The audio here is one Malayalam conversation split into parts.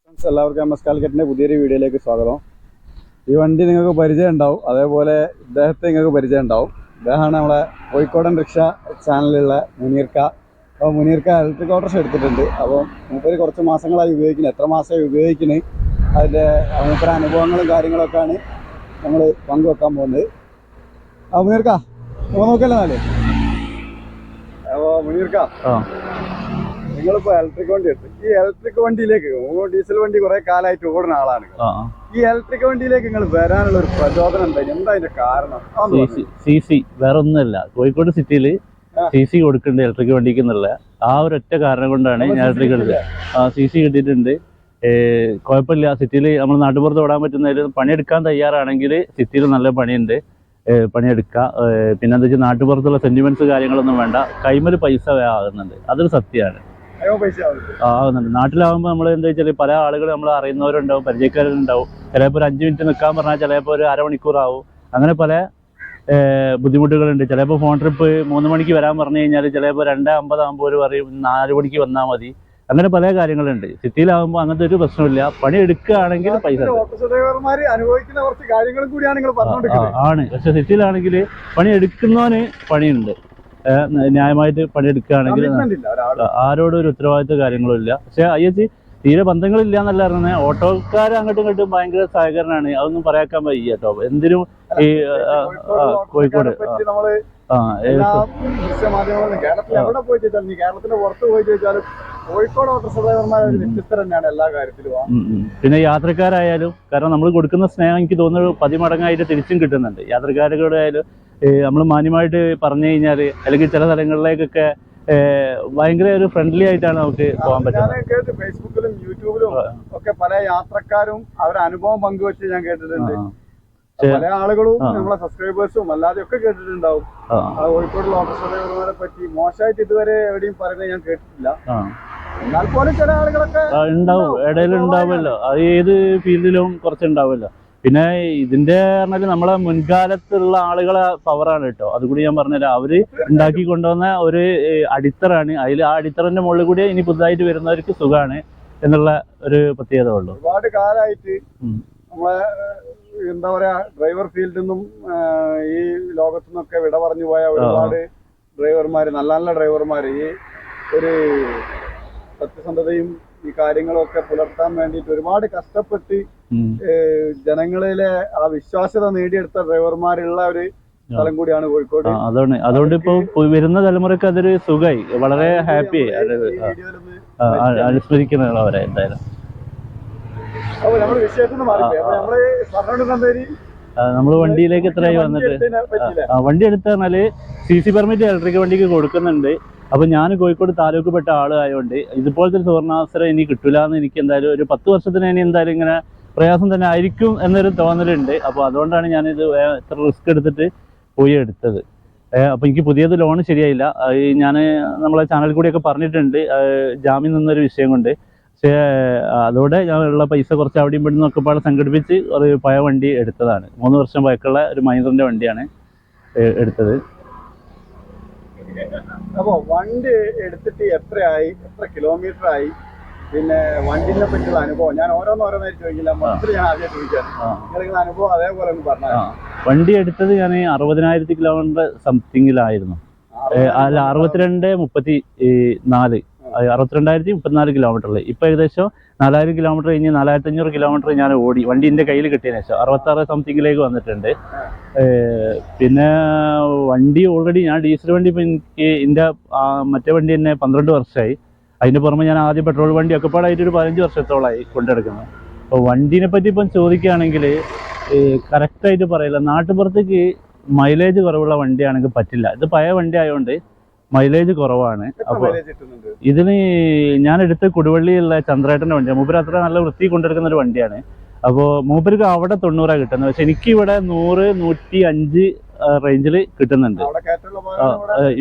ഫ്രണ്ട്സ് എല്ലാവർക്കും എം എസ് കാലിക്കറ്റിന്റെ പുതിയൊരു വീഡിയോയിലേക്ക് സ്വാഗതം. ഈ വണ്ടി നിങ്ങൾക്ക് പരിചയം ഉണ്ടാവും. അതേപോലെ ഇദ്ദേഹത്തെ നിങ്ങൾക്ക് പരിചയം ഉണ്ടാവും. ഇദ്ദേഹമാണ് നമ്മളെ കോഴിക്കോടൻ റിക്ഷ ചാനലിലുള്ള മുനീർക്ക. അപ്പോൾ മുനീർക്ക ഇലക്ട്രിക് ഓട്ടോറിക്ഷ എടുത്തിട്ടുണ്ട്. അപ്പോൾ മൂപ്പര് കുറച്ച് മാസങ്ങളായി ഉപയോഗിക്കുന്നത് എത്ര മാസമായി ഉപയോഗിക്കുന്നത് അതിന്റെ മൂപ്പര അനുഭവങ്ങളും കാര്യങ്ങളൊക്കെയാണ് നമ്മൾ പങ്കുവെക്കാൻ പോകുന്നത്. ആ മുനീർക്ക നോക്കല്ലേ നാല്? അപ്പോൾ മുനീർക്ക ആ. നിങ്ങളിപ്പോ ഇലക്ട്രിക് വണ്ടി എടുത്തു ഈ ഇലക്ട്രിക് വണ്ടിയിലേക്ക് ഓ, ഡീസൽ വണ്ടി കുറെ കാലമായിട്ട് ഓടുന്ന ആളാണ് ഈ ഇലക്ട്രിക് വണ്ടിയിലേക്ക് നിങ്ങൾ വരാനുള്ള ഒരു പ്രചോദനം എന്താ? എന്താ അതിന്റെ കാരണം? സി. സി വേറെ ഒന്നുമല്ല. കോഴിക്കോട് സിറ്റിയിൽ. സി സി കൊടുക്കുന്നുണ്ട് ഇലക്ട്രിക് വണ്ടിക്ക് എന്നുള്ള. ആ ഒരു ഒറ്റ കാരണം കൊണ്ടാണ് ഞാൻ ഇലക്ട്രിക് എടുത്തത്. ആ സി സി കിട്ടിയിട്ടുണ്ട്. കുഴപ്പമില്ല. സിറ്റിയിൽ നമ്മൾ നാട്ടുപുറത്ത് ഓടാൻ പറ്റുന്നതിൽ പണിയെടുക്കാൻ തയ്യാറാണെങ്കിൽ സിറ്റിയിൽ നല്ല പണിയുണ്ട്. പണിയെടുക്കുക പിന്നെ എന്താ വെച്ചാൽ നാട്ടുപുറത്തുള്ള സെന്റിമെന്റ്സ് കാര്യങ്ങളൊന്നും വേണ്ട. കൈമൽ പൈസ ആകുന്നുണ്ട്. അതൊരു സത്യമാണ്. ആവുന്നുണ്ട് നാട്ടിലാവുമ്പോൾ നമ്മൾ എന്താ വെച്ചാൽ പല ആളുകൾ നമ്മൾ അറിയുന്നവരുണ്ടാവും പരിചയക്കാരുണ്ടാവും. ചിലപ്പോൾ ഒരു അഞ്ച് മിനിറ്റ് നിൽക്കാൻ പറഞ്ഞാൽ ചിലപ്പോൾ ഒരു അരമണിക്കൂറാവും അങ്ങനെ പല ബുദ്ധിമുട്ടുകളുണ്ട്. ചിലപ്പോൾ ഫോൺ ട്രിപ്പ് മൂന്ന് മണിക്ക് വരാൻ പറഞ്ഞു കഴിഞ്ഞാൽ ചിലപ്പോൾ രണ്ട് അമ്പതാകുമ്പോൾ ഒരു പറയും നാല് മണിക്ക് വന്നാൽ മതി. അങ്ങനെ പല കാര്യങ്ങളുണ്ട്. സിറ്റിയിലാവുമ്പോൾ അങ്ങനത്തെ ഒരു പ്രശ്നമില്ല. പണി എടുക്കുകയാണെങ്കിൽ പൈസ അനുഭവിക്കുന്ന കുറച്ച് കാര്യങ്ങളും കൂടിയാണ് ആണ്. പക്ഷെ സിറ്റിയിലാണെങ്കിൽ പണി എടുക്കുന്നവന് പണിയുണ്ട്. ന്യായമായിട്ട് പണിയെടുക്കുകയാണെങ്കിൽ ആരോടും ഒരു ഉത്തരവാദിത്വ കാര്യങ്ങളും ഇല്ല. പക്ഷെ ഐ എസ് തീരെ ബന്ധങ്ങളില്ല എന്നല്ല പറഞ്ഞത് ഓട്ടോക്കാർ അങ്ങോട്ടും ഇങ്ങോട്ടും ഭയങ്കര സഹകരണമാണ്. അതൊന്നും പറയാക്കാൻ വയ്യ കേട്ടോ. എന്തിനും ഈ കോഴിക്കോട് ആ കേരളത്തിൽ എവിടെ പോയി ചോദിച്ചാലും നീ കേരളത്തിന്റെ പുറത്ത് പോയി ചോദിച്ചാലും കോഴിക്കോട് ഒരു വ്യത്യസ്തർ തന്നെയാണ് എല്ലാ കാര്യത്തിലും. പിന്നെ യാത്രക്കാരായാലും കാരണം നമ്മൾ കൊടുക്കുന്ന സ്നേഹം എനിക്ക് തോന്നുന്നത് പതിമടങ്ങായിട്ട് തിരിച്ചും കിട്ടുന്നുണ്ട്. യാത്രക്കാരുടെ ആയാലും നമ്മൾ മാന്യമായിട്ട് പറഞ്ഞു കഴിഞ്ഞാൽ അല്ലെങ്കിൽ ചില സ്ഥലങ്ങളിലേക്കൊക്കെ ഭയങ്കര ഒരു ഫ്രണ്ട്ലി ആയിട്ടാണ് നമുക്ക് പോകാൻ പറ്റുന്നത്. ഫേസ്ബുക്കിലും യൂട്യൂബിലും ഒക്കെ പല യാത്രക്കാരും അവരുടെ അനുഭവം പങ്കുവെച്ച് ഞാൻ കേട്ടിട്ടുണ്ട്. പല ആളുകളും. നമ്മളെ സബ്സ്ക്രൈബേഴ്സും അല്ലാതെ ഒക്കെ കേട്ടിട്ടുണ്ടാവും. കോഴിക്കോട് ഡ്രൈവർമാരെ പറ്റി മോശമായിട്ട് ഇതുവരെ എവിടെയും പറയുന്നത് ഞാൻ കേട്ടിട്ടില്ല. എന്നാൽ പോലും ചില ആളുകളൊക്കെ ഉണ്ടാവും. ഇടയിൽ ഉണ്ടാവുമല്ലോ. അത് ഏത് ഫീൽഡിലും കുറച്ച് ഉണ്ടാവുമല്ലോ. പിന്നെ ഇതിന്റെ പറഞ്ഞാൽ നമ്മളെ മുൻകാലത്തുള്ള ആളുകളെ പവറാണ് കേട്ടോ. അതുകൂടി ഞാൻ പറഞ്ഞുതരാം. അവർ ഉണ്ടാക്കി കൊണ്ടുവന്ന ഒരു അടിത്തറാണ്. അതിൽ ആ അടിത്തറന്റെ മുകളിൽ കൂടി ഇനി പുതുതായിട്ട് വരുന്നവർക്ക് സുഖാണ് എന്നുള്ള ഒരു പ്രത്യേകത ഉള്ളു. ഒരുപാട് കാലമായിട്ട് നമ്മളെ എന്താ പറയാ ഡ്രൈവർ ഫീൽഡിൽ നിന്നും ഈ ലോകത്തു നിന്നൊക്കെ വിട പറഞ്ഞു പോയ ഒരുപാട് ഡ്രൈവർമാര് നല്ല നല്ല ഡ്രൈവർമാര്. ഈ ഒരു സത്യസന്ധതയും ഈ കാര്യങ്ങളൊക്കെ പുലർത്താൻ വേണ്ടിയിട്ട് ഒരുപാട് കഷ്ടപ്പെട്ട്. ജനങ്ങളിലെ ആ വിശ്വാസ്യത നേടിയെടുത്ത ഡ്രൈവർമാരുള്ള ഒരു സ്ഥലം കൂടിയാണ് കോഴിക്കോട്. അതാണ്. അതുകൊണ്ട് ഇപ്പൊ വരുന്ന തലമുറയ്ക്ക് അതൊരു സുഖമായി വളരെ ഹാപ്പി അനുസ്മരിക്കുന്ന അനുസ്മരിക്കുന്നതാണ് അവരെ എന്തായാലും. അപ്പൊ നമ്മൾ വിഷയത്തിൽ നിന്ന് മാറിപ്പോയി. അപ്പൊ നമ്മൾ പറഞ്ഞോണ്ടിരുന്നേരി നമ്മൾ വണ്ടിയിലേക്ക് എത്രയായി വന്നിട്ട്? വണ്ടി എടുത്താൽ സി സി പെർമിറ്റ് ഇലക്ട്രിക് വണ്ടിക്ക് കൊടുക്കുന്നുണ്ട്. അപ്പൊ ഞാൻ കോഴിക്കോട് താലൂക്ക് പെട്ട ആളായതുകൊണ്ട് ഇതുപോലത്തെ ഒരു സുവർണാവസരം ഇനി കിട്ടില്ല എന്ന് എനിക്ക് എന്തായാലും ഒരു പത്ത് വർഷത്തിന് ഇനി എന്തായാലും ഇങ്ങനെ പ്രയാസം തന്നെ ആയിരിക്കും എന്നൊരു തോന്നലുണ്ട്. അപ്പോൾ അതുകൊണ്ടാണ് ഞാൻ ഇത് എത്ര റിസ്ക് എടുത്തിട്ട് പോയി എടുത്തത്. അപ്പോൾ അപ്പൊ എനിക്ക് പുതിയത് ലോൺ ശരിയായില്ല. ഞാൻ നമ്മളെ ചാനൽ കൂടിയൊക്കെ പറഞ്ഞിട്ടുണ്ട്. ജാമ്യം നിന്നൊരു വിഷയം കൊണ്ട്. പക്ഷേ അതോടെ ഞാൻ ഉള്ള പൈസ കുറച്ച് അവിടെയും ഇവിടെ നിന്നൊക്കെ പാടെ സംഘടിപ്പിച്ച് ഒരു പഴയ വണ്ടി എടുത്തതാണ്. മൂന്ന് വർഷം പഴക്കമുള്ള ഒരു മഹീന്ദ്രന്റെ വണ്ടിയാണ് എടുത്തത്. അപ്പോൾ വണ്ടി എടുത്തിട്ട് എത്രയായി? എത്ര കിലോമീറ്റർ ആയി? പിന്നെ വണ്ടിനെ പറ്റിയുള്ള അനുഭവം. ഞാൻ ഓരോന്നോരോന്നായിട്ട് ചോദിക്കില്ല. മൊത്തത്തിൽ ഞാൻ ആദ്യം ചോദിക്കാം. നിങ്ങളുടെ അനുഭവം അതേപോലെ ഒന്ന് പറഞ്ഞാൽ വണ്ടി എടുത്തത് ഞാൻ അറുപതിനായിരത്തി കിലോമീറ്റർ സംതിങ്ങിലായിരുന്നു അല്ല അറുപത്തിരണ്ട് മുപ്പത്തി നാല്. അറുപത്തിരണ്ടായിരത്തി മുപ്പത്തിനാല് കിലോമീറ്ററിൽ ഇപ്പൊ ഏകദേശം നാലായിരം കിലോമീറ്റർ കഴിഞ്ഞ് നാലായിരത്തി അഞ്ഞൂറ് കിലോമീറ്റർ ഞാൻ ഓടി വണ്ടി എന്റെ കയ്യിൽ കിട്ടിയതിന് ശേഷം. അറുപത്താറ് സംതിങ്ങിലേക്ക് വന്നിട്ടുണ്ട്. പിന്നെ വണ്ടി ഓൾറെഡി ഞാൻ ഡീസൽ വണ്ടി ഇപ്പം എനിക്ക് എന്റെ മറ്റേ വണ്ടി തന്നെ പന്ത്രണ്ട് വർഷമായി അതിന് പുറമെ ഞാൻ ആദ്യം പെട്രോൾ വണ്ടി ഒക്കെ പാടായിട്ട് ഒരു പതിനഞ്ച് വർഷത്തോളമായി കൊണ്ടെടുക്കുന്നത്. അപ്പോൾ വണ്ടീനെ പറ്റി ഇപ്പം ചോദിക്കുകയാണെങ്കിൽ കറക്റ്റായിട്ട് പറയില്ല. നാട്ടുപുറത്തേക്ക് മൈലേജ് കുറവുള്ള വണ്ടിയാണെങ്കിൽ പറ്റില്ല. ഇത് പഴയ വണ്ടി ആയതുകൊണ്ട് മൈലേജ് കുറവാണ്. അപ്പൊ അപ്പോൾ ഇതിന് ഞാൻ എടുത്ത കുടിവള്ളിയുള്ള ചന്ദ്രേട്ടന്റെ വണ്ടിയാണ്. മൂപ്പര് അത്ര നല്ല വൃത്തി കൊണ്ടെടുക്കുന്ന ഒരു വണ്ടിയാണ്. അപ്പോൾ മൂപ്പർക്ക് അവിടെ തൊണ്ണൂറാണ് കിട്ടുന്നത്. പക്ഷെ എനിക്ക് ഇവിടെ നൂറ് നൂറ്റി അഞ്ച് റേഞ്ചിൽ കിട്ടുന്നുണ്ട്.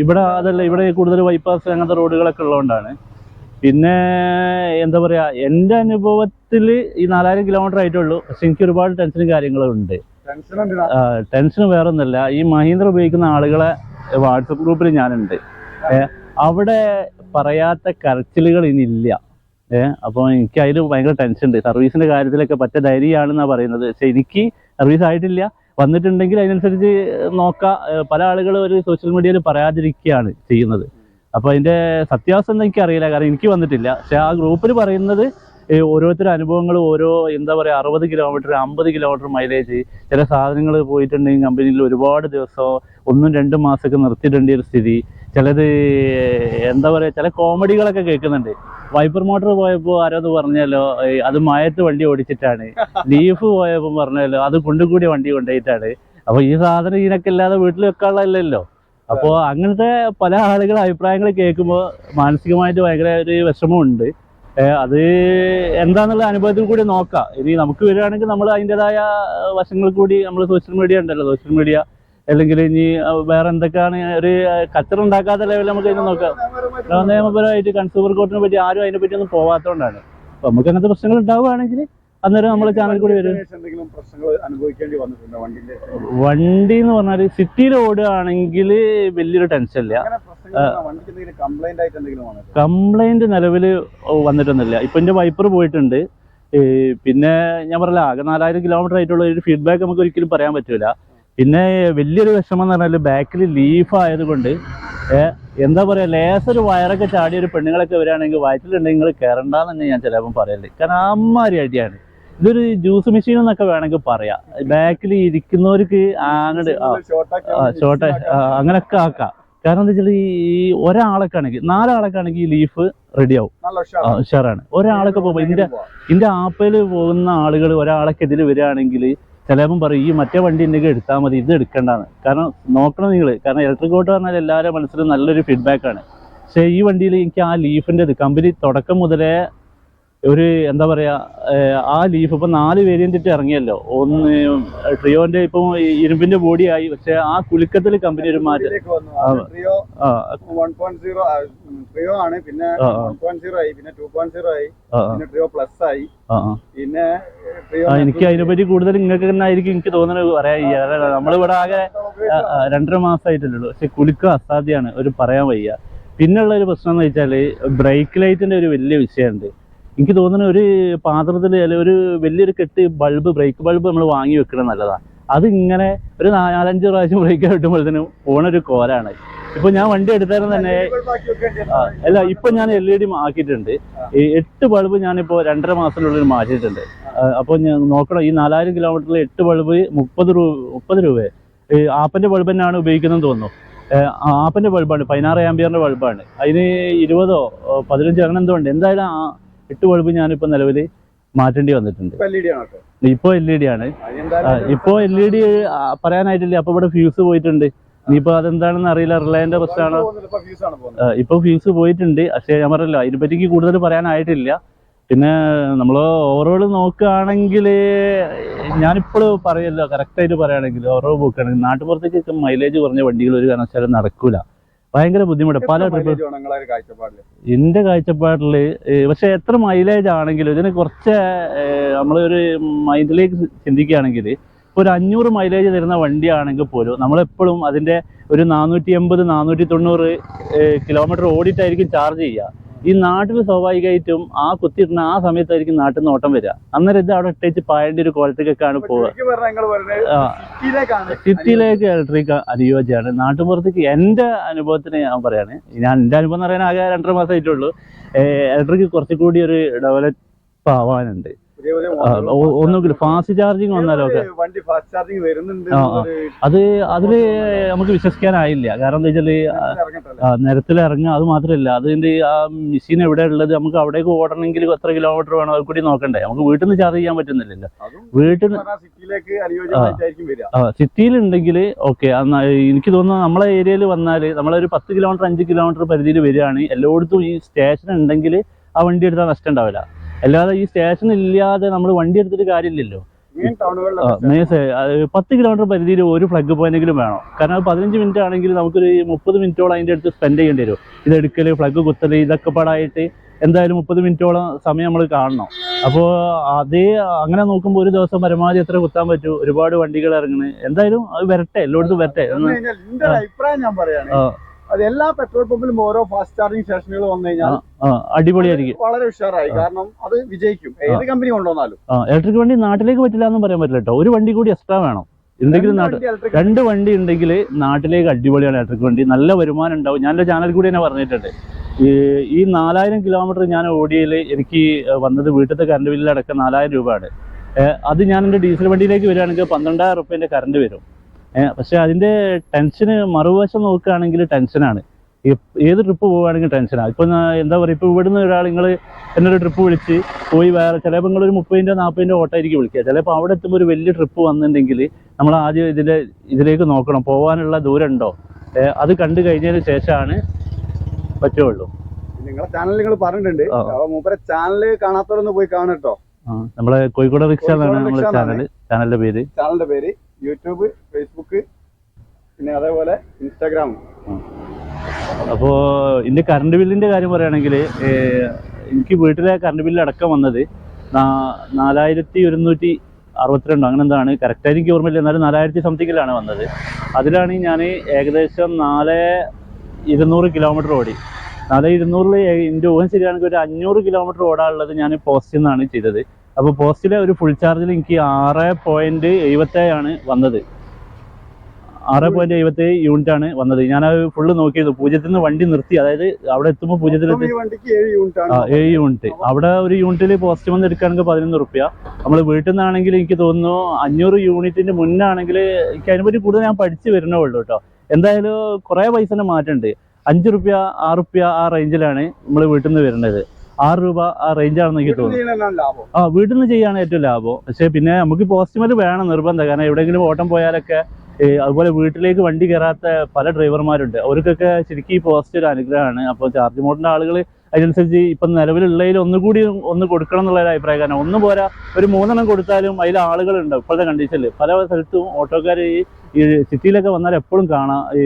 ഇവിടെ? അതല്ല ഇവിടെ കൂടുതൽ ബൈപ്പാസ് അങ്ങനത്തെ റോഡുകളൊക്കെ ഉള്ളതുകൊണ്ടാണ്. പിന്നെ എന്താ പറയാ എന്റെ അനുഭവത്തിൽ ഈ നാലായിരം കിലോമീറ്റർ ആയിട്ടുള്ളൂ. പക്ഷെ എനിക്ക് ഒരുപാട് ടെൻഷനും കാര്യങ്ങളും ഉണ്ട്. ടെൻഷൻ ഉണ്ട്? ടെൻഷൻ വേറെ ഒന്നുമില്ല ഈ മഹീന്ദ്ര ഉപയോഗിക്കുന്ന ആളുകളെ വാട്സപ്പ് ഗ്രൂപ്പിൽ ഞാനുണ്ട്. അവിടെ പറയാത്ത കരച്ചിലുകൾ ഇല്ല. ഏഹ് അപ്പോൾ എനിക്ക് അതിൽ ഭയങ്കര ടെൻഷൻ ഉണ്ട്. സർവീസിന്റെ കാര്യത്തിലൊക്കെ പറ്റ ധൈര്യമാണെന്നാണ് പറയുന്നത്. പക്ഷെ എനിക്ക് സർവീസ് ആയിട്ടില്ല. വന്നിട്ടുണ്ടെങ്കിൽ അതിനനുസരിച്ച് നോക്കാം. പല ആളുകളും ഒരു സോഷ്യൽ മീഡിയയിൽ പറയാതിരിക്കുകയാണ് ചെയ്യുന്നത്. അപ്പോൾ അതിന്റെ സത്യാവസ്ഥ ഒന്നും എനിക്കറിയില്ല. കാരണം എനിക്ക് വന്നിട്ടില്ല. പക്ഷെ ആ ഗ്രൂപ്പിൽ പറയുന്നത് ഓരോരുത്തരുടെ അനുഭവങ്ങൾ ഓരോ എന്താ പറയുക അറുപത് കിലോമീറ്റർ അമ്പത് കിലോമീറ്റർ മൈലേജ് ചില സാധനങ്ങൾ പോയിട്ടുണ്ടെങ്കിൽ കമ്പനിയിൽ ഒരുപാട് ദിവസം ഒന്നും രണ്ടും മാസമൊക്കെ നിർത്തിയിടേണ്ട ഒരു സ്ഥിതി. ചിലത് എന്താ പറയുക ചില കോമഡികളൊക്കെ കേൾക്കുന്നുണ്ട്. വൈപ്പർ മോട്ടോർ പോയപ്പോൾ ആരോന്ന് പറഞ്ഞല്ലോ അത് മയത്ത് വണ്ടി ഓടിച്ചിട്ടാണ്. ലീഫ് പോയപ്പോൾ പറഞ്ഞല്ലോ അത് കൊണ്ടുകൂടി വണ്ടി കൊണ്ടുപോയിട്ടാണ്. അപ്പൊ ഈ സാധനം ഇതിനൊക്കെ ഇല്ലാതെ വീട്ടിൽ വെക്കാനുള്ളതല്ലല്ലോ. അപ്പോൾ അങ്ങനത്തെ പല ആളുകളുടെ അഭിപ്രായങ്ങൾ കേൾക്കുമ്പോൾ മാനസികമായിട്ട് ഭയങ്കര ഒരു വിഷമമുണ്ട്. അത് എന്താന്നുള്ള അനുഭവത്തിൽ കൂടി നോക്കാം. ഇനി നമുക്ക് വരികയാണെങ്കിൽ നമ്മൾ അതിന്റെതായ വശങ്ങൾ കൂടി നമ്മൾ സോഷ്യൽ മീഡിയ ഉണ്ടല്ലോ സോഷ്യൽ മീഡിയ അല്ലെങ്കിൽ ഇനി വേറെ എന്തൊക്കെയാണ് ഒരു കച്ചറ ഉണ്ടാക്കാത്ത ലെവലിൽ നമുക്ക് അതിനെ നോക്കാം. നിയമപരമായിട്ട് കൺസ്യൂമർ കോർട്ടിനെ പറ്റി ആരും അതിനെ പറ്റി ഒന്നും പോവാത്തതുകൊണ്ടാണ്. അപ്പൊ നമുക്ക് അങ്ങനത്തെ പ്രശ്നങ്ങൾ ഉണ്ടാവുകയാണെങ്കിൽ അന്നേരം നമ്മൾ ചാനൽ കൂടി വരും. വണ്ടി എന്ന് പറഞ്ഞാൽ സിറ്റിയിൽ ഓടുകയാണെങ്കിൽ വലിയൊരു ടെൻഷൻ ഇല്ല. കംപ്ലൈന്റ് നിലവിൽ വന്നിട്ടൊന്നുമില്ല. ഇപ്പൊ എന്റെ വൈപ്പർ പോയിട്ടുണ്ട്. പിന്നെ ഞാൻ പറഞ്ഞില്ല ആകെ നാലായിരം കിലോമീറ്റർ ആയിട്ടുള്ള ഒരു ഫീഡ്ബാക്ക് നമുക്ക് ഒരിക്കലും പറയാൻ പറ്റൂല. പിന്നെ വലിയൊരു വിഷമം എന്ന് പറഞ്ഞാൽ ബാക്കിൽ ലീഫ് ആയതുകൊണ്ട് എന്താ പറയാ ലേസർ വയറൊക്കെ ചാടിയ ഒരു പെണ്ണുങ്ങളൊക്കെ വരികയാണെങ്കിൽ വയറ്റിലുണ്ടെങ്കിൽ നിങ്ങൾ കയറണ്ടെന്ന് തന്നെ ഞാൻ ചിലപ്പം പറയൽ. കാരണം അമ്മാരി അടിയാണ് ഇതൊരു ജ്യൂസ് മെഷീൻ എന്നൊക്കെ വേണമെങ്കിൽ പറയാം. ബാക്കിൽ ഇരിക്കുന്നവർക്ക് അങ്ങോട്ട് ഷോർട്ട് അങ്ങനെയൊക്കെ ആക്കാം കാരണം എന്താ വെച്ചാൽ ഈ ഒരാളൊക്കെ ആണെങ്കിൽ നാലാളൊക്കെ ആണെങ്കിൽ ഈ ലീഫ് റെഡിയാവും ഉഷാറാണ്. ഉഷാറാണ്. ഒരാളൊക്കെ പോകുമ്പോൾ ഇതിന്റെ ഇതിന്റെ ആപ്പയിൽ പോകുന്ന ആളുകൾ ഒരാളൊക്കെ ഇതിൽ വരികയാണെങ്കിൽ ചിലപ്പം പറയും ഈ മറ്റേ വണ്ടി ഉണ്ടെങ്കിൽ എടുത്താൽ മതി ഇത് എടുക്കേണ്ടതാണ് കാരണം നോക്കണം നിങ്ങൾ കാരണം ഇലക്ട്രിക് ഓട്ടോ പറഞ്ഞാൽ എല്ലാവരുടെ മനസ്സിലും നല്ലൊരു ഫീഡ്ബാക്ക് ആണ്. പക്ഷേ ഈ വണ്ടിയിൽ എനിക്ക് ആ ലീഫിന്റെ ഇത് കമ്പനി തുടക്കം മുതലേ ഒരു എന്താ പറയാ ആ ലീഫ് ഇപ്പൊ നാല് വേരിയന്റ് ഇട്ട് ഇറങ്ങിയല്ലോ. ഒന്ന് ട്രിയോന്റെ ഇപ്പം ഇരുമ്പിന്റെ ബോഡിയായി പക്ഷേ ആ കുലുക്കത്തിൽ കമ്പനി ഒരു മാറ്റം. ഇതിലേക്ക് ട്രിയോ 1.0 ആ, ആണ്. പിന്നെ ആ, ആ. 1.0 ആയി പിന്നെ 2.0 ആയി പിന്നെ ട്രിയോ പ്ലസ് ആയി. പിന്നെ എനിക്ക് അതിനെപ്പറ്റി കൂടുതൽ നിങ്ങൾക്ക് തന്നെ ആയിരിക്കും എനിക്ക് തോന്നുന്നത് പറയാൻ നമ്മളിവിടെ ആകെ രണ്ടര മാസമായിട്ടല്ലോ പക്ഷെ കുലുക്കം അസാധ്യമാണ് ഒരു പറയാൻ വയ്യ. പിന്നുള്ള ഒരു പ്രശ്നം എന്ന് വെച്ചാൽ ബ്രേക്ക് ലൈറ്റിന്റെ ഒരു വലിയ വിഷയമുണ്ട്. എനിക്ക് തോന്നുന്നു ഒരു പാത്രത്തിൽ അല്ലെങ്കിൽ ഒരു വലിയൊരു കെട്ട് ബൾബ് ബ്രേക്ക് ബൾബ് നമ്മൾ വാങ്ങി വെക്കണം നല്ലതാണ് അത് ഇങ്ങനെ ഒരു നാലഞ്ച് പ്രാവശ്യം ബ്രേക്ക് കിട്ടുമ്പോഴത്തേനും പോണൊരു കോലാണ്. ഇപ്പൊ ഞാൻ വണ്ടി എടുത്താലും തന്നെ ആ, അല്ല ഇപ്പൊ ഞാൻ എൽ ഇ ഡി ആക്കിയിട്ടുണ്ട് ഈ എട്ട് ബൾബ് ഞാനിപ്പോ രണ്ടര മാസത്തിനുള്ളിൽ മാറ്റിയിട്ടുണ്ട്. അപ്പോൾ അപ്പൊ ഞാൻ നോക്കണം ഈ നാലായിരം കിലോമീറ്ററിൽ എട്ട് ബൾബ് മുപ്പത് രൂപ മുപ്പത് രൂപ ഈ ആപ്പന്റെ ബൾബ് തന്നെയാണ് ഉപയോഗിക്കുന്നതെന്ന് തോന്നുന്നു. ആപ്പിന്റെ ബൾബാണ് പതിനാറ് ആംബിയറിന്റെ ബൾബാണ്. അതിന് ഇരുപതോ പതിനഞ്ചോ അങ്ങനെ എന്തോ ഉണ്ട്. എന്തായാലും എട്ട് ബൾബ് ഞാനിപ്പോ നിലവിൽ മാറ്റേണ്ടി വന്നിട്ടുണ്ട്. ഇപ്പൊ LED ആണ് കേട്ടോ. ഇപ്പൊ എൽ ഇ ഡി ആണ്. ഇപ്പോ എൽ ഇ ഡി പറയാനായിട്ടില്ല. അപ്പൊ ഇവിടെ ഫ്യൂസ് പോയിട്ടുണ്ട്. ഇനിയിപ്പോ അതെന്താണെന്ന് അറിയില്ല. റിലയന്റെ പ്രശ്നമാണോ? ഇപ്പൊ ഫ്യൂസ് പോയിട്ടുണ്ട്. പക്ഷേ ഞാൻ പറയല്ലോ അതിനെപ്പറ്റി എനിക്ക് കൂടുതൽ പറയാനായിട്ടില്ല. പിന്നെ നമ്മൾ ഓവറോൾ നോക്കുകയാണെങ്കിൽ ഞാനിപ്പോഴും പറയല്ലോ കറക്റ്റായിട്ട് പറയുകയാണെങ്കിൽ ഓവറോൾ നോക്കുകയാണെങ്കിൽ നാട്ടുപുറത്തേക്ക് മൈലേജ് കുറഞ്ഞ വണ്ടികൾ ഒരു കാരണവശാലും നടക്കൂല. ഭയങ്കര ബുദ്ധിമുട്ട് പല ട്രിപ്പ് കാഴ്ചപ്പാടിൽ? എന്റെ കാഴ്ചപ്പാടിൽ പക്ഷെ എത്ര മൈലേജ് ആണെങ്കിലും ഇതിന് കുറച്ച് നമ്മളൊരു മൈൻഡിലേക്ക് ചിന്തിക്കുകയാണെങ്കിൽ ഇപ്പോൾ ഒരു അഞ്ഞൂറ് മൈലേജ് തരുന്ന വണ്ടിയാണെങ്കിൽ പോലും നമ്മളെപ്പോഴും അതിന്റെ ഒരു നാനൂറ്റി എൺപത് നാനൂറ്റി തൊണ്ണൂറ് കിലോമീറ്റർ ഓടിയിട്ടായിരിക്കും ചാർജ് ചെയ്യുക ഈ നാട്ടിൽ സ്വാഭാവികമായിട്ടും ആ കുത്തിയിട്ടുന്ന ആ സമയത്തായിരിക്കും നാട്ടിൽ നിന്ന് ഓട്ടം വരിക. അന്നേരം ഇത് അവിടെ ഇട്ടേച്ച് പായേണ്ട ഒരു ക്വാളിറ്റിക്കൊക്കെയാണ് ആണ് പോവുക. സിറ്റിയിലേക്ക് ഇലക്ട്രിക് അനുയോജ്യമാണ് നാട്ടുപുറത്തേക്ക് എന്റെ അനുഭവത്തിന് ഞാൻ പറയാണ്. ഞാൻ എന്റെ അനുഭവം എന്ന് പറയാൻ ആകെ രണ്ടര മാസമായിട്ടുള്ളൂ. ഇലക്ട്രിക് കുറച്ചുകൂടി ഒരു ഡെവലപ്പ് ആവാനുണ്ട്. പുതിയ പുതിയ ആ, model ഒ- ഒന്നുകൂടി ഫാസ്റ്റ് ചാർജിങ് വന്നാലോ വണ്ടി ഫാസ്റ്റ് ചാർജിങ് വരുന്നുണ്ട് അത് അതിൽ നമുക്ക് വിശ്വസിക്കാനായില്ല. കാരണം എന്താ വെച്ചാൽ ഇറങ്ങട്ടല്ലേ? നിരത്തിൽ ഇറങ്ങുക അത് മാത്രമല്ല. അതിന്റെ ആ മെഷീൻ എവിടെ ഉള്ളത്? നമുക്ക് അവിടേക്ക് ഓടണമെങ്കിൽ എത്ര കിലോമീറ്റർ വേണം? അത് കൂടി നോക്കണ്ടേ. നമുക്ക് വീട്ടിൽ നിന്ന് ചാർജ് ചെയ്യാൻ പറ്റുന്നില്ലല്ലോ. വീട്ടിൽ സിറ്റിയിലുണ്ടെങ്കിൽ ഓക്കെ എനിക്ക് തോന്നുന്നു നമ്മളെ ഏരിയയിൽ വന്നാൽ നമ്മളൊരു പത്ത് കിലോമീറ്റർ അഞ്ച് കിലോമീറ്റർ പരിധിയിൽ വരികയാണ്. എല്ലായിടത്തും ഈ സ്റ്റേഷൻ ഉണ്ടെങ്കിൽ ആ വണ്ടി എടുത്താൽ നഷ്ടം ഉണ്ടാവില്ല. അല്ലാതെ ഈ സ്റ്റേഷൻ ഇല്ലാതെ നമ്മൾ വണ്ടി എടുത്തിട്ട് കാര്യമില്ലല്ലോ. പത്ത് കിലോമീറ്റർ പരിധിയിൽ ഒരു ഫ്ലഗ് പോയിന്റെങ്കിലും വേണം. കാരണം അത് പതിനഞ്ച് മിനിറ്റ് ആണെങ്കിൽ നമുക്കൊരു മുപ്പത് മിനിറ്റോളം അതിന്റെ അടുത്ത് സ്പെൻഡ് ചെയ്യേണ്ടി വരും. ഇത് എടുക്കൽ ഫ്ലഗ് കുത്തൽ ഇതൊക്കെ പാടായിട്ട് എന്തായാലും മുപ്പത് മിനിറ്റോളം സമയം നമ്മൾ കാണണം. അപ്പോൾ അതേ അങ്ങനെ നോക്കുമ്പോൾ ഒരു ദിവസം പരമാവധി എത്ര കുത്താൻ പറ്റും? ഒരുപാട് വണ്ടികൾ ഇറങ്ങണേ. എന്തായാലും അത് വരട്ടെ എല്ലായിടത്തും വരട്ടെ. അഭിപ്രായം ഞാൻ പറയാണ്. അത് എല്ലാ പെട്രോൾ പമ്പിലും ഓരോ ഫാസ്റ്റ് ചാർജിങ് സ്റ്റേഷനുകൾ വന്നു കഴിഞ്ഞാൽ അടിപൊളിയായിരിക്കും. വളരെ ഉഷാറായി. കാരണം അത് വിജയിക്കും. ഏത് കമ്പനി കൊണ്ടുവന്നാലും. ഇലക്ട്രിക് വണ്ടി നാട്ടിലേക്ക് പറ്റില്ല എന്ന് പറയാൻ പറ്റില്ല കേട്ടോ. ഒരു വണ്ടി കൂടി എക്സ്ട്രാ വേണം. എന്തെങ്കിലും രണ്ട് വണ്ടി ഉണ്ടെങ്കിൽ നാട്ടിലേക്ക് അടിപൊളിയാണ് ഇലക്ട്രിക് വണ്ടി. നല്ല വരുമാനം ഉണ്ടാവും. ഞാൻ എന്റെ ചാനൽ കൂടി തന്നെ പറഞ്ഞിട്ടുണ്ട്. ഈ നാലായിരം കിലോമീറ്റർ ഞാൻ ഓടിയതിൽ എനിക്ക് വന്നത് വീട്ടിലത്തെ കറണ്ട് ബില്ലടക്കം നാലായിരം രൂപയാണ്. അത് ഞാൻ എന്റെ ഡീസൽ വണ്ടിയിലേക്ക് വരികയാണെങ്കിൽ പന്ത്രണ്ടായിരം റുപ്യേന്റെ കറണ്ട് വരും. പക്ഷേ അതിന്റെ ടെൻഷന് മറുവശം നോക്കുകയാണെങ്കിൽ ടെൻഷനാണ് ഏത് ട്രിപ്പ് പോവുകയാണെങ്കിൽ ടെൻഷനാണ് ഇപ്പം എന്താ പറയുക ഇപ്പോൾ ഇവിടുന്ന് ഒരാൾ നിങ്ങൾ എന്നൊരു ട്രിപ്പ് വിളിച്ച് പോയി വേറെ ചിലപ്പോൾ നിങ്ങളൊരു മുപ്പതിന്റെ നാൽപ്പതിന്റെ ഓട്ടായിരിക്കും വിളിക്കുക. ചിലപ്പോൾ അവിടെ എത്തുമ്പോൾ ഒരു വലിയ ട്രിപ്പ് വന്നിട്ടുണ്ടെങ്കിൽ നമ്മൾ ആദ്യം ഇതിന്റെ ഇതിലേക്ക് നോക്കണം. പോകാനുള്ള ദൂരം ഉണ്ടോ? അത് കണ്ടു കഴിഞ്ഞതിന് ശേഷമാണ് പറ്റുള്ളൂ നിങ്ങളെ ചാനൽ നിങ്ങൾ പറഞ്ഞിട്ടുണ്ട്. മൂപ്പരെ ചാനൽ കാണാത്തവരൊന്ന് പോയി കാണട്ടോ. നമ്മളെ കോഴിക്കോട് റിക്ഷ എന്നാണ് നമ്മുടെ ചാനൽ ചാനലിന്റെ പേര്. ചാനലിന്റെ പേര്. യൂട്യൂബ് ഫേസ്ബുക്ക് പിന്നെ അതേപോലെ ഇൻസ്റ്റാഗ്രാം. അപ്പോൾ ഇന്ന് കറണ്ട് ബില്ലിന്റെ കാര്യം പറയുകയാണെങ്കിൽ എനിക്ക് വീട്ടിലെ കറണ്ട് ബില്ല് അടക്കം വന്നത് നാലായിരത്തി ഒരുന്നൂറ്റി അറുപത്തിരണ്ടോ. അങ്ങനെ എന്താണ്? കറക്റ്റായി എനിക്ക് ഓർമ്മയില്ല. എന്നാലും നാലായിരത്തി സംതിങ്ങിലാണ് വന്നത്. അതിലാണ് ഞാൻ ഏകദേശം നാല് ഇരുന്നൂറ് കിലോമീറ്റർ ഓടി. നാല് ഇരുന്നൂറിൽ എന്റെ ഊഹം ശരിയാണെങ്കിൽ ഒരു അഞ്ഞൂറ് കിലോമീറ്റർ ഓടാനുള്ളത് ഞാൻ പോസ്റ്റിൽ നിന്നാണ് ചെയ്തത്. അപ്പോൾ പോസ്റ്റിലെ ഒരു ഫുൾ ചാർജിൽ എനിക്ക് ആറ് പോയിന്റ് എഴുപത്തേഴാണ് വന്നത്. ആറ് പോയിന്റ് എഴുപത്തേഴ് യൂണിറ്റ് ആണ് വന്നത്. ഞാൻ അത് ഫുള്ള് നോക്കിയത് പൂജ്യത്തിൽ നിന്ന് വണ്ടി നിർത്തി. അതായത് അവിടെ എത്തുമ്പോൾ പൂജ്യത്തിൽ ഏഴ് യൂണിറ്റ് ആണ് ഏഴ് യൂണിറ്റ് അവിടെ ഒരു യൂണിറ്റിൽ പോസ്റ്റ് വന്ന് എടുക്കുകയാണെങ്കിൽ പതിനൊന്ന് റുപ്യ നമ്മൾ വീട്ടിൽ നിന്നാണെങ്കിൽ എനിക്ക് തോന്നുന്നു അഞ്ഞൂറ് യൂണിറ്റിന്റെ മുന്നാണെങ്കിൽ എനിക്ക് അതിനെപ്പറ്റി കൂടുതൽ ഞാൻ പഠിച്ചു വരണേ ഉള്ളൂ കേട്ടോ. എന്തായാലും കുറേ പൈസന്റെ മാറ്റമുണ്ട്. അഞ്ച് റുപ്യ ആറ് റുപ്യ ആ റേഞ്ചിലാണ് നമ്മൾ വീട്ടിൽ നിന്ന് വരുന്നത്. ആറ് രൂപ ആ റേഞ്ചാണെന്ന് എനിക്ക് തോന്നുന്നു. ആ വീട്ടിൽ നിന്ന് ചെയ്യാണ് ഏറ്റവും ലാഭം. പക്ഷേ പിന്നെ നമുക്ക് പോസ്റ്റ്മെന്റ് വേണം നിർബന്ധം. കാരണം എവിടെയെങ്കിലും ഓട്ടം പോയാലൊക്കെ അതുപോലെ വീട്ടിലേക്ക് വണ്ടി കയറാത്ത പല ഡ്രൈവർമാരുണ്ട്. അവർക്കൊക്കെ ശരിക്കും ഈ പോസ്റ്റ് ഒരു അനുഗ്രഹമാണ്. അപ്പോൾ ചാർജ് മോഡിന്റെ ആളുകൾ അതിനനുസരിച്ച് ഇപ്പം നിലവിലുള്ളതിൽ ഒന്നുകൂടി ഒന്ന് കൊടുക്കണം എന്നുള്ള ഒരു അഭിപ്രായം. കാരണം ഒന്ന് പോരാ ഒരു മൂന്നെണ്ണം കൊടുത്താലും അതിൽ ആളുകളുണ്ട് ഇപ്പോഴത്തെ കണ്ടീഷനിൽ പല സ്ഥലത്തും ഓട്ടോക്കാർ ഈ ഈ സിറ്റിയിലൊക്കെ വന്നാൽ എപ്പോഴും കാണാം. ഈ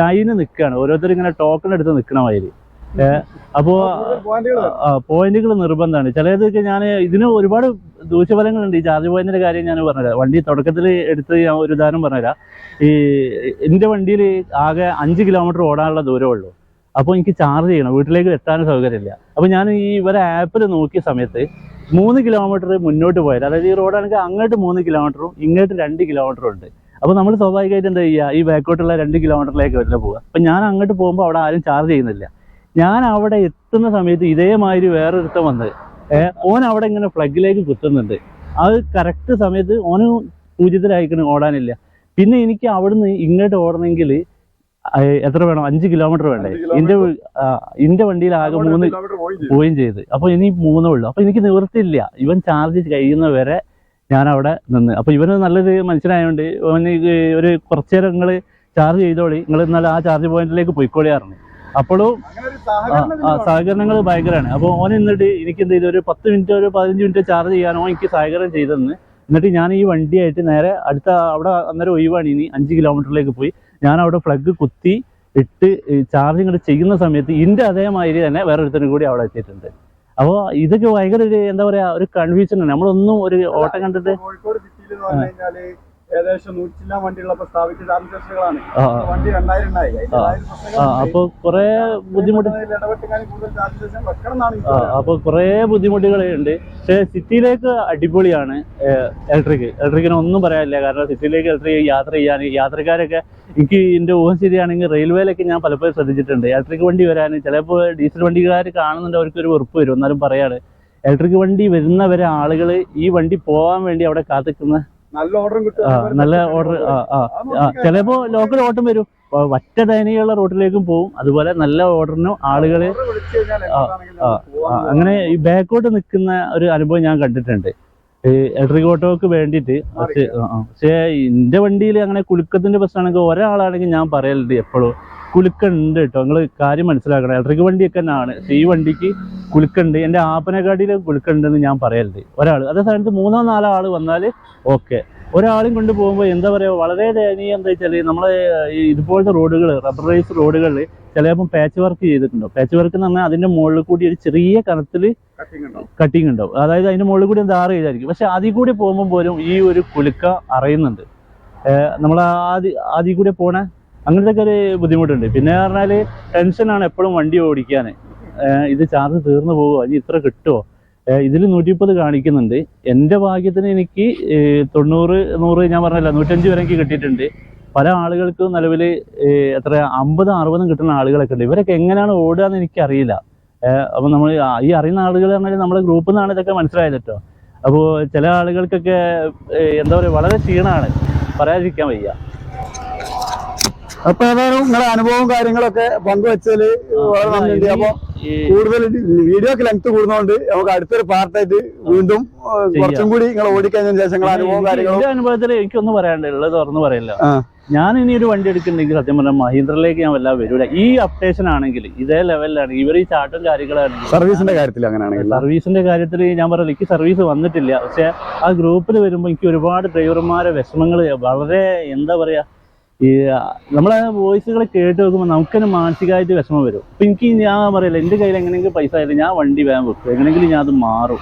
ലൈന് നിൽക്കുകയാണ്. ഓരോരുത്തർ ഇങ്ങനെ ടോക്കൺ എടുത്ത് നിൽക്കണ അപ്പോൾ പോയിന്റുകൾ നിർബന്ധമാണ്. ചിലതൊക്കെ ഞാൻ ഇതിന് ഒരുപാട് ദൂഷ്യഫലങ്ങളുണ്ട്. ഈ ചാർജ് പോയിന്റിന്റെ കാര്യം ഞാൻ പറഞ്ഞുതരാം. വണ്ടി തുടക്കത്തിൽ എടുത്ത് ഞാൻ ഒരു ഉദാഹരണം പറഞ്ഞുതരാം. ഈ എന്റെ വണ്ടിയിൽ ആകെ അഞ്ച് കിലോമീറ്റർ ഓടാനുള്ള ദൂരമേ ഉള്ളൂ. അപ്പോൾ എനിക്ക് ചാർജ് ചെയ്യണം. വീട്ടിലേക്ക് എത്താനും സൗകര്യമില്ല. അപ്പോൾ ഞാൻ ഈ ഇവരെ ആപ്പിൽ നോക്കിയ സമയത്ത് മൂന്ന് കിലോമീറ്റർ മുന്നോട്ട് പോയത് അതായത് ഈ റോഡാണെങ്കിൽ അങ്ങോട്ട് മൂന്ന് കിലോമീറ്ററും ഇങ്ങോട്ട് രണ്ട് കിലോമീറ്ററും ഉണ്ട്. അപ്പോൾ നമ്മൾ സ്വാഭാവികമായിട്ട് എന്താ ചെയ്യുക? ഈ ബാക്കോട്ടുള്ള രണ്ട് കിലോമീറ്ററിലേക്ക് വരില്ല പോവുക. അപ്പം ഞാൻ അങ്ങോട്ട് പോകുമ്പോൾ അവിടെ ആരും ചാർജ് ചെയ്യുന്നില്ല. ഞാൻ അവിടെ എത്തുന്ന സമയത്ത് ഇതേമാതിരി വേറൊരുത്തം വന്നത് ഓൻ അവിടെ ഇങ്ങനെ ഫ്ലഗിലേക്ക് കുത്തുന്നുണ്ട്. അത് കറക്റ്റ് സമയത്ത് ഓന് പൂജ്യത്തിലായിക്കണം ഓടാനില്ല. പിന്നെ എനിക്ക് അവിടുന്ന് ഇങ്ങോട്ട് ഓടണമെങ്കിൽ എത്ര വേണം? അഞ്ച് കിലോമീറ്റർ വേണ്ടേ? എന്റെ ഇന്റെ വണ്ടിയിൽ ആകെ മൂന്ന് പോയും. ചെയ്ത്. അപ്പൊ ഇനി മൂന്നേ ഉള്ളൂ. അപ്പൊ എനിക്ക് നിവൃത്തിയില്ല. ഇവൻ ചാർജ് കഴിയുന്ന വരെ ഞാൻ അവിടെ നിന്ന്. അപ്പൊ ഇവന് നല്ലൊരു മനുഷ്യനായതുകൊണ്ട് ഓന് ഒരു കുറച്ചു നേരം നിങ്ങൾ ചാർജ് ചെയ്തോളി. നിങ്ങൾ എന്നാൽ ആ ചാർജ് പോയിന്റിലേക്ക് പോയിക്കോളിയായിരുന്നു അപ്പോഴും സഹകരണങ്ങൾ ഭയങ്കരമാണ് അപ്പോൾ ഓൻ എന്നിട്ട് എനിക്ക് എന്ത് ചെയ്തു ഒരു പത്ത് മിനിറ്റ് ഒരു പതിനഞ്ച് മിനിറ്റ് ചാർജ് ചെയ്യാനോ എനിക്ക് സഹകരണം ചെയ്തെന്ന്. എന്നിട്ട് ഞാൻ ഈ വണ്ടിയായിട്ട് നേരെ അടുത്ത അവിടെ അന്നേരം ഒഴിവാണ് ഇനി അഞ്ച് കിലോമീറ്ററിലേക്ക് പോയി. ഞാൻ അവിടെ ഫ്ലഗ് കുത്തി ഇട്ട് ചാർജ് ഇങ്ങോട്ട് ചെയ്യുന്ന സമയത്ത് ഇതിന്റെ അതേമാതിരി തന്നെ വേറൊരുത്തരും കൂടി അവിടെ എത്തിയിട്ടുണ്ട്. അപ്പോൾ ഇതൊക്കെ ഭയങ്കര ഒരു എന്താ പറയുക ഒരു കൺഫ്യൂഷൻ ആണ്. നമ്മളൊന്നും ഒരു ഓട്ടം കണ്ടിട്ട് ഏകദേശം നൂറ്റിലാം വണ്ടികളൊക്കെ സ്ഥാപിച്ച ചാർജ് വണ്ടി രണ്ടായിരം ഉണ്ടായി. അപ്പൊ കുറേ ബുദ്ധിമുട്ട് അപ്പൊ ഇടപെട്ടുകാർ കൂടുതൽ ഉണ്ട് കുറേ പക്ഷേ സിറ്റിയിലേക്ക് അടിപൊളിയാണ് ഇലക്ട്രിക് ഇലക്ട്രിക്കിന് ഒന്നും പറയാനില്ല. കാരണം സിറ്റിയിലേക്ക് ഇലക്ട്രിക് യാത്ര ചെയ്യാൻ യാത്രക്കാരൊക്കെ എനിക്ക് എന്റെ ഊഹം ശരിയാണെങ്കിൽ റെയിൽവേയിലൊക്കെ ഞാൻ പലപ്പോഴും ശ്രദ്ധിച്ചിട്ടുണ്ട്. ഇലക്ട്രിക് വണ്ടി വരാൻ ചിലപ്പോൾ ഡീസൽ വണ്ടിക്കാർ കാണുന്നുണ്ട് അവർക്ക് ഒരു ഉറപ്പ് വരും. എന്നാലും പറയാണ് ഇലക്ട്രിക് വണ്ടി വരുന്നവരെ ആളുകൾ ഈ വണ്ടി പോകാൻ വേണ്ടി അവിടെ കാത്തിക്കുന്ന നല്ല ഓർഡറും കിട്ടും. നല്ല ഓർഡർ ചിലപ്പോ ലോക്കൽ ഓട്ടം വരും. ഒറ്റ വറ്റ ദയനീയമുള്ള റോട്ടിലേക്കും പോവും. അതുപോലെ നല്ല ഓർഡറിനും ആളുകൾ അങ്ങനെ ഈ ബാക്കോട്ട് നിൽക്കുന്ന ഒരു അനുഭവം ഞാൻ കണ്ടിട്ടുണ്ട്. ഈ ഇലക്ട്രിക് ഓട്ടോക്ക് വേണ്ടിയിട്ട് പക്ഷേ എന്റെ വണ്ടിയിൽ അങ്ങനെ കുലുക്കത്തിന്റെ പ്രശ്നമാണെങ്കിൽ ഒരാളാണെങ്കിൽ ഞാൻ പറയലുണ്ട് എപ്പോഴും കുലുക്കുണ്ട് കേട്ടോ നിങ്ങൾ കാര്യം മനസ്സിലാക്കണം. ഇലക്ട്രിക് വണ്ടിയൊക്കെ തന്നെയാണ് ഈ വണ്ടിക്ക് കുലുക്കുണ്ട്. എന്റെ ആപ്പനെക്കാട്ടിൽ കുലുക്കുണ്ടെന്ന് ഞാൻ പറയരുത്. ഒരാൾ അതേ സമയത്ത് മൂന്നോ നാലോ ആൾ വന്നാൽ ഓക്കെ. ഒരാളും കൊണ്ട് പോകുമ്പോൾ എന്താ പറയുക വളരെ ദയനീയം എന്താ വെച്ചാൽ നമ്മളെ ഈ ഇതുപോലത്തെ റോഡുകൾ റബ്ബറൈസ് റോഡുകളിൽ ചിലപ്പം പാച്ച് വർക്ക് ചെയ്തിട്ടുണ്ടോ? പാച്ച് വർക്ക് എന്ന് പറഞ്ഞാൽ അതിന്റെ മുകളിൽ കൂടി ഒരു ചെറിയ കനത്തിൽ. കട്ടിങ് ഉണ്ടാവും അതായത് അതിന്റെ മുകളിൽ കൂടി എന്താ ചെയ്തായിരിക്കും. പക്ഷെ അതിൽ കൂടി പോകുമ്പോൾ പോലും ഈ ഒരു കുലുക്ക അറിയുന്നുണ്ട്. നമ്മൾ ആദ്യ ആദ്യം കൂടി പോണ? അങ്ങനത്തെ ഒരു ബുദ്ധിമുട്ടുണ്ട്. പിന്നെ പറഞ്ഞാൽ ടെൻഷനാണ് എപ്പോഴും വണ്ടി ഓടിക്കാൻ. ഇത് ചാർജ് തീർന്നു പോകുമോ ഇനി ഇത്ര കിട്ടുമോ ഇതിൽ നൂറ്റി മുപ്പത് കാണിക്കുന്നുണ്ട്. എന്റെ ഭാഗ്യത്തിന് എനിക്ക് തൊണ്ണൂറ് നൂറ് ഞാൻ പറഞ്ഞല്ലോ നൂറ്റഞ്ച് വരെ എനിക്ക് കിട്ടിയിട്ടുണ്ട്. പല ആളുകൾക്കും നിലവിൽ എത്ര അമ്പത് അറുപതും കിട്ടുന്ന ആളുകളൊക്കെ ഉണ്ട്. ഇവരൊക്കെ എങ്ങനെയാണ് ഓടുക എന്ന് എനിക്കറിയില്ല അപ്പം നമ്മൾ ഈ അറിയുന്ന ആളുകൾ പറഞ്ഞാൽ നമ്മുടെ ഗ്രൂപ്പിൽ നിന്നാണ് ഇതൊക്കെ മനസ്സിലായത് കേട്ടോ അപ്പോൾ ചില ആളുകൾക്കൊക്കെ എന്താ പറയുക വളരെ ക്ഷീണമാണ് പറയാതിരിക്കാൻ വയ്യ. അപ്പൊ ഏതായാലും നിങ്ങളുടെ അനുഭവവും കാര്യങ്ങളൊക്കെ പങ്കുവച്ചാൽ വളരെ നന്ദിയുണ്ട് അപ്പൊ കൂടുതൽ വീഡിയോക്ക് ലെങ്ത് കൂടുന്നതുകൊണ്ട് നമുക്ക് അടുത്തൊരു പാർട്ടായിട്ട് വീണ്ടും കുറച്ചും കൂടി നിങ്ങൾ ഓടിക്കഴിഞ്ഞ ശേഷം അനുഭവം കാര്യങ്ങളും അനുഭവത്തിൽ എനിക്കൊന്നും പറയാനുള്ളത് തുറന്നു പറയല്ലോ. ഞാൻ ഇനി ഒരു വണ്ടി എടുക്കുന്നുണ്ടെങ്കിൽ സത്യം പറഞ്ഞാൽ മഹീന്ദ്രയിലേക്ക് ഞാൻ വല്ലാതെ വരൂല. ഈ അപ്ഡേഷൻ ആണെങ്കിൽ ഇതേ ലെവലിലാണ് ഇവർ ഈ ചാട്ടും കാര്യങ്ങളാണ്. സർവീസിന്റെ കാര്യത്തിൽ അങ്ങനെയാണെങ്കിൽ സർവീസിന്റെ കാര്യത്തിൽ ഞാൻ പറഞ്ഞു എനിക്ക് സർവീസ് വന്നിട്ടില്ല. പക്ഷെ ആ ഗ്രൂപ്പിൽ വരുമ്പോൾ എനിക്ക് ഒരുപാട് ഡ്രൈവർമാരെ വിഷമങ്ങൾ വളരെ എന്താ പറയാ ഈ നമ്മളെ വോയിസുകൾ കേട്ട് നോക്കുമ്പോൾ നമുക്കൊരു മാനസികമായിട്ട് വിഷമം വരും. അപ്പൊ എനിക്ക് ഞാൻ പറയില്ല എന്റെ കയ്യിൽ എങ്ങനെയെങ്കിലും പൈസ ആയാലും ഞാൻ വണ്ടി വേഗം വെക്കും. എങ്ങനെയെങ്കിലും ഞാൻ അത് മാറും.